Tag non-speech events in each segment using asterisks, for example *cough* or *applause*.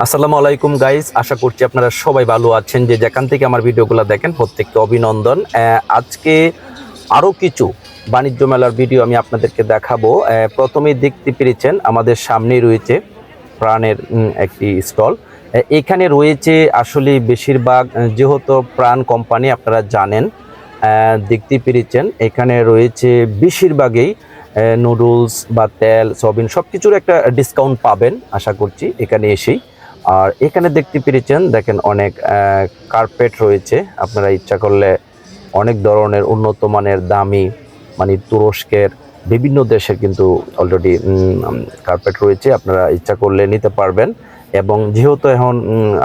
আসসালামু আলাইকুম গাইস আশা করছি আপনারা সবাই ভালো আছেন। যে যেখান থেকে আমার ভিডিওগুলো দেখেন, প্রত্যেককে অভিনন্দন। আজকে আরও কিছু বাণিজ্য মেলার ভিডিও আমি আপনাদেরকে দেখাবো। প্রথমেই দেখতে পেরেছেন, আমাদের সামনেই রয়েছে প্রাণের একটি স্টল। এখানে রয়েছে আসলে বেশিরভাগ যেহেতু প্রাণ কোম্পানি আপনারা জানেন দেখতে পেরেছেন, এখানে রয়েছে বেশিরভাগই নুডলস বা তেল, সয়াবিন সব কিছুর একটা ডিসকাউন্ট পাবেন, আশা করছি, এখানে এসেই। আর এখানে দেখতে পেরেছেন, দেখেন অনেক কার্পেট রয়েছে। আপনারা ইচ্ছা করলে অনেক ধরনের উন্নত মানের, দামি মানে তুরস্কের বিভিন্ন দেশের কিন্তু অলরেডি কার্পেট রয়েছে। আপনারা ইচ্ছা করলে নিতে পারবেন। এবং যেহেতু এখন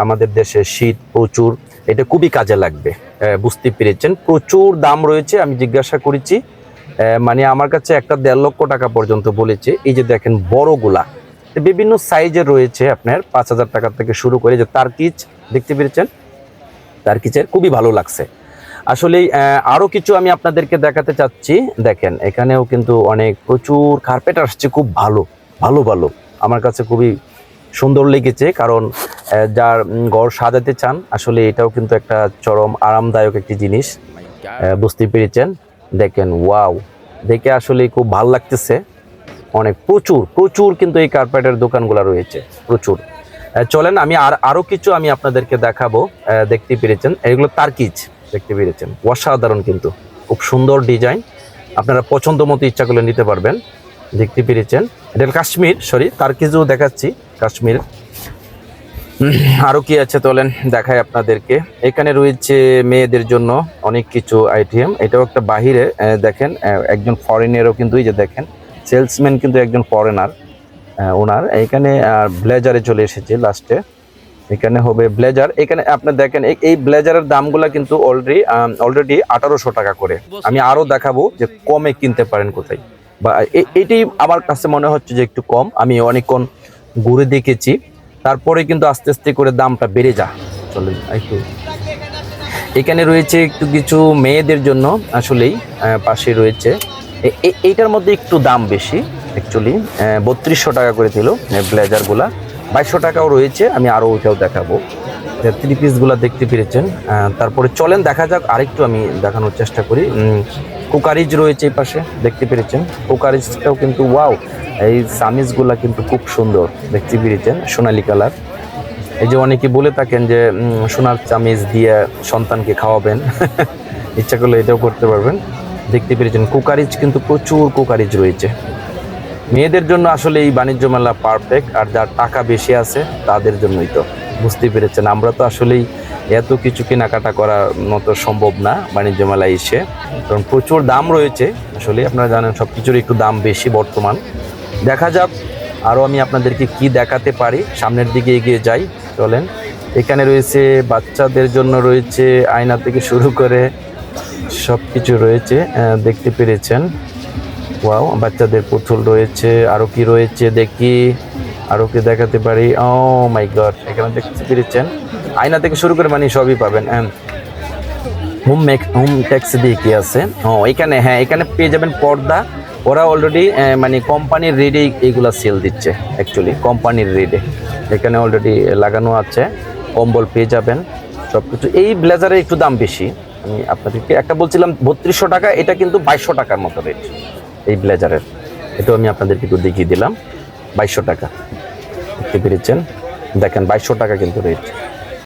আমাদের দেশে শীত প্রচুর, এটা খুবই কাজে লাগবে। বুঝতে পেরেছেন? প্রচুর দাম রয়েছে, আমি জিজ্ঞাসা করেছি। মানে আমার কাছে একটা দেড় লক্ষ টাকা পর্যন্ত বলেছে। এই যে দেখেন, বড়গুলা। বিভিন্ন সাইজের রয়েছে আপনার পাঁচ হাজার টাকা থেকে শুরু করে যে তার্কিচ দেখতে পেরেছেন? তার্কিচের খুবই ভালো লাগছে। আসলে আরও কিছু আমি আপনাদেরকে দেখাতে চাচ্ছি। দেখেন এখানেও কিন্তু অনেক প্রচুর কার্পেট আসছে খুব ভালো ভালো ভালো। আমার কাছে খুবই সুন্দর লেগেছে কারণ যার ঘর সাজাতে চান আসলে এটাও কিন্তু একটা চরম আরামদায়ক একটি জিনিস। আহ, বুঝতে পেরেছেন? দেখেন ওয়াও দেখে আসলে খুব ভালো লাগতেছে। অনেক, প্রচুর প্রচুর কিন্তু এই কার্পেটের দোকানগুলো রয়েছে, প্রচুর। চলেন, আমি আর আরও কিছু আমি আপনাদেরকে দেখাবো দেখতে পেরেছেন। এগুলো তার্কিজ, দেখতে পেরেছেন। অসাধারণ কিন্তু, খুব সুন্দর ডিজাইন আপনারা পছন্দ মতো ইচ্ছা করলে নিতে পারবেন, দেখতে পেরেছেন। এটা কাশ্মীর সরি তার্কিজও দেখাচ্ছি, কাশ্মীর। আরও কি আছে, তোলেন দেখায় আপনাদেরকে। এখানে রয়েছে মেয়েদের জন্য অনেক কিছু আইটেম এটাও একটা বাহিরে দেখেন একজন ফরেনেরও কিন্তু এই যে দেখেন সেলসম্যান কিন্তু একজন ফরেনার ওনার। এখানে ব্লেজারে চলে এসেছে লাস্টে। এখানে হবে ব্লেজার। এখানে আপনি দেখেন, এই- ব্লেজারের দামগুলা কিন্তু অলরেডি অলরেডি আঠারোশো টাকা করে। আমি আরও দেখাবো যে কমে কিনতে পারেন কোথায়। বা, এ- এটাই আমার কাছে মনে হচ্ছে যে একটু কম। আমি অনেকক্ষণ ঘুরে দেখেছি। তারপরে কিন্তু আস্তে আস্তে করে দামটা বেড়ে যা চলে একটু। এখানে রয়েছে একটু কিছু মেয়েদের জন্য আসলেই পাশে রয়েছে। এইটার মধ্যে একটু দাম বেশি অ্যাকচুয়ালি বত্রিশশো টাকা করে ছিল ব্লেজারগুলা। বাইশশো টাকাও রয়েছে, আমি আরও ওইটাও দেখাবো। থ্রি পিসগুলো দেখতে পেরেছেন। তারপরে চলেন, দেখা যাক, আরেকটু আমি দেখানোর চেষ্টা করি। কুকারিজ রয়েছে এই পাশে, দেখতে পেরেছেন। কুকারিজটাও কিন্তু ওয়াও এই সামিজগুলা কিন্তু খুব সুন্দর, দেখতে পেরেছেন, সোনালি কালার। এই যে অনেকে বলে থাকেন যে সোনার চামিজ দিয়ে সন্তানকে খাওয়াবেন। *laughs* ইচ্ছা করলে এটাও করতে পারবেন। দেখতে পেরেছেন। কুকারিজ কিন্তু প্রচুর কুকারিজ রয়েছে। মেয়েদের জন্য আসলে এই বাণিজ্য মেলা পারফেক্ট আর যার টাকা বেশি আছে, তাদের জন্যই তো। বুঝতে পেরেছেন, আমরা তো আসলেই এত কিছু কেনাকাটা করার মতো সম্ভব না বাণিজ্য মেলায় এসে। কারণ প্রচুর দাম রয়েছে আসলে আপনারা জানেন সব কিছুর একটু দাম বেশি বর্তমান। দেখা যাক আরও আমি আপনাদেরকে কি দেখাতে পারি। সামনের দিকে এগিয়ে যাই, চলেন। এখানে রয়েছে বাচ্চাদের জন্য রয়েছে আয়না থেকে শুরু করে সব কিছু রয়েছে দেখতে পেরেছেন। ওয়াও, বাচ্চাদের পুতুল রয়েছে আরও কি রয়েছে দেখি আরও কি দেখাতে পারি? ও মাই গড এখানে দেখতে পেরেছেন। আয়না থেকে শুরু করে মানে সবই পাবেন হোম মেক হোম ট্যাক্স দিয়ে কি আছে? ও এখানে হ্যাঁ এখানে পেয়ে যাবেন পর্দা। ওরা অলরেডি মানে কোম্পানির রেডে এইগুলা সেল দিচ্ছে অ্যাকচুয়ালি কোম্পানির রেডে। এখানে অলরেডি লাগানো আছে, কম্বল পেয়ে যাবেন সব কিছু এই ব্লেজারের একটু দাম বেশি। আমি আপনাদেরকে একটা বলছিলাম, বত্রিশশো টাকা, এটা কিন্তু বাইশশো টাকার মতো রেট এই ব্লেজারের। এটাও আমি আপনাদেরকে একটু দেখিয়ে দিলাম, বাইশশো টাকা। দেখতে পেরেছেন? দেখেন, বাইশশো টাকা কিন্তু রেট